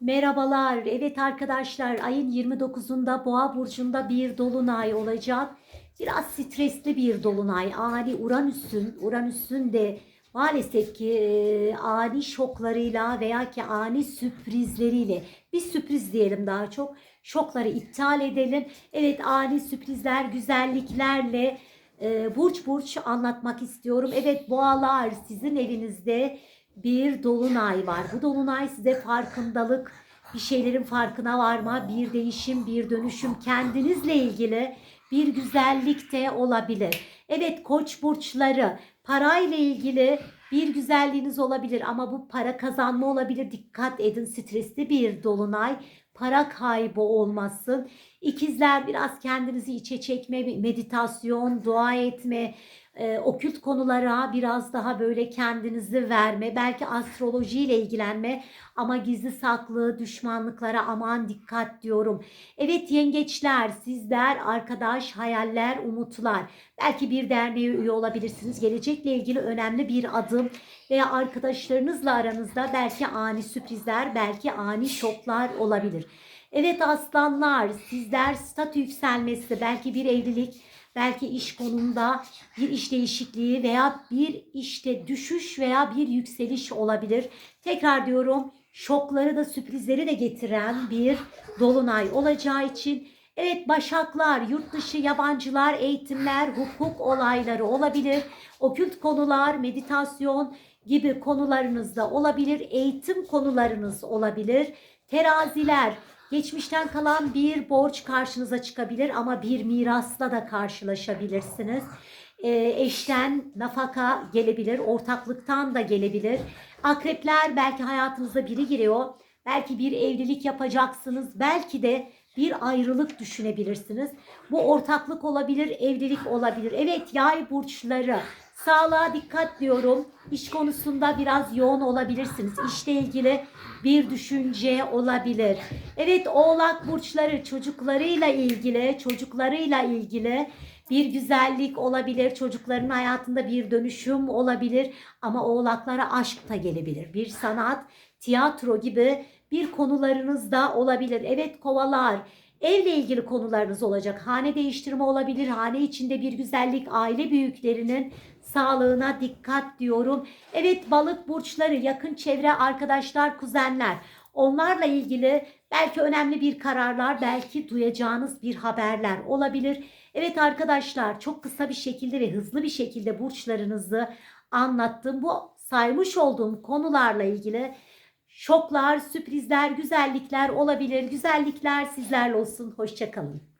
Merhabalar. Evet arkadaşlar ayın 29'unda Boğa burcunda bir dolunay olacak. Biraz stresli bir dolunay. Ani Uranüs'ün, Uranüs'ün de maalesef ki ani şoklarıyla veya ki ani sürprizleriyle bir sürpriz diyelim daha çok. Şokları iptal edelim. Evet ani sürprizler, güzelliklerle burç burç anlatmak istiyorum. Evet boğalar sizin evinizde bir dolunay var. Bu dolunay size farkındalık, bir şeylerin farkına varma, bir değişim, bir dönüşüm kendinizle ilgili bir güzellik de olabilir. Evet koç burçları parayla ilgili bir güzelliğiniz olabilir ama bu para kazanma olabilir. Dikkat edin stresli bir dolunay. Para kaybı olmasın. İkizler biraz kendinizi içe çekme, meditasyon, dua etme, e, okült konulara biraz daha böyle kendinizi verme, belki astrolojiyle ilgilenme ama gizli saklı düşmanlıklara aman dikkat diyorum. Evet yengeçler, sizler arkadaş, hayaller, umutlar. Belki bir derneğe üye olabilirsiniz. Gelecekle ilgili önemli bir adım veya arkadaşlarınızla aranızda belki ani sürprizler, belki ani şoklar olabilir. Evet aslanlar, sizler statü yükselmesi, belki bir evlilik, belki iş konumunda bir iş değişikliği veya bir işte düşüş veya bir yükseliş olabilir. Tekrar diyorum şokları da sürprizleri de getiren bir dolunay olacağı için Evet başaklar, yurt dışı yabancılar, eğitimler, hukuk olayları olabilir. Okült konular, meditasyon gibi konularınızda olabilir. Eğitim konularınız olabilir. Teraziler, Geçmişten kalan bir borç karşınıza çıkabilir ama bir mirasla da karşılaşabilirsiniz. E, eşten nafaka gelebilir, ortaklıktan da gelebilir. Akrepler belki hayatınıza biri giriyor. Belki bir evlilik yapacaksınız. Belki de bir ayrılık düşünebilirsiniz. Bu ortaklık olabilir, evlilik olabilir. Evet yay burçları Sağlığa dikkat diyorum. İş konusunda biraz yoğun olabilirsiniz. İşle ilgili bir düşünce olabilir. Evet oğlak burçları çocuklarıyla ilgili, çocuklarıyla ilgili bir güzellik olabilir. Çocukların hayatında bir dönüşüm olabilir. Ama oğlaklara aşk da gelebilir. Bir sanat, tiyatro gibi bir konularınız da olabilir. Evet kovalar Evle ilgili konularınız olacak. Hane değiştirme olabilir. Hane içinde bir güzellik, aile büyüklerinin sağlığına dikkat diyorum. Evet balık burçları, yakın çevre arkadaşlar, kuzenler. Onlarla ilgili belki önemli bir kararlar, belki duyacağınız bir haberler olabilir. Evet arkadaşlar çok kısa bir şekilde ve hızlı bir şekilde burçlarınızı anlattım. Bu saymış olduğum konularla ilgili şoklar, sürprizler, güzellikler olabilir. Güzellikler sizlerle olsun. Hoşçakalın.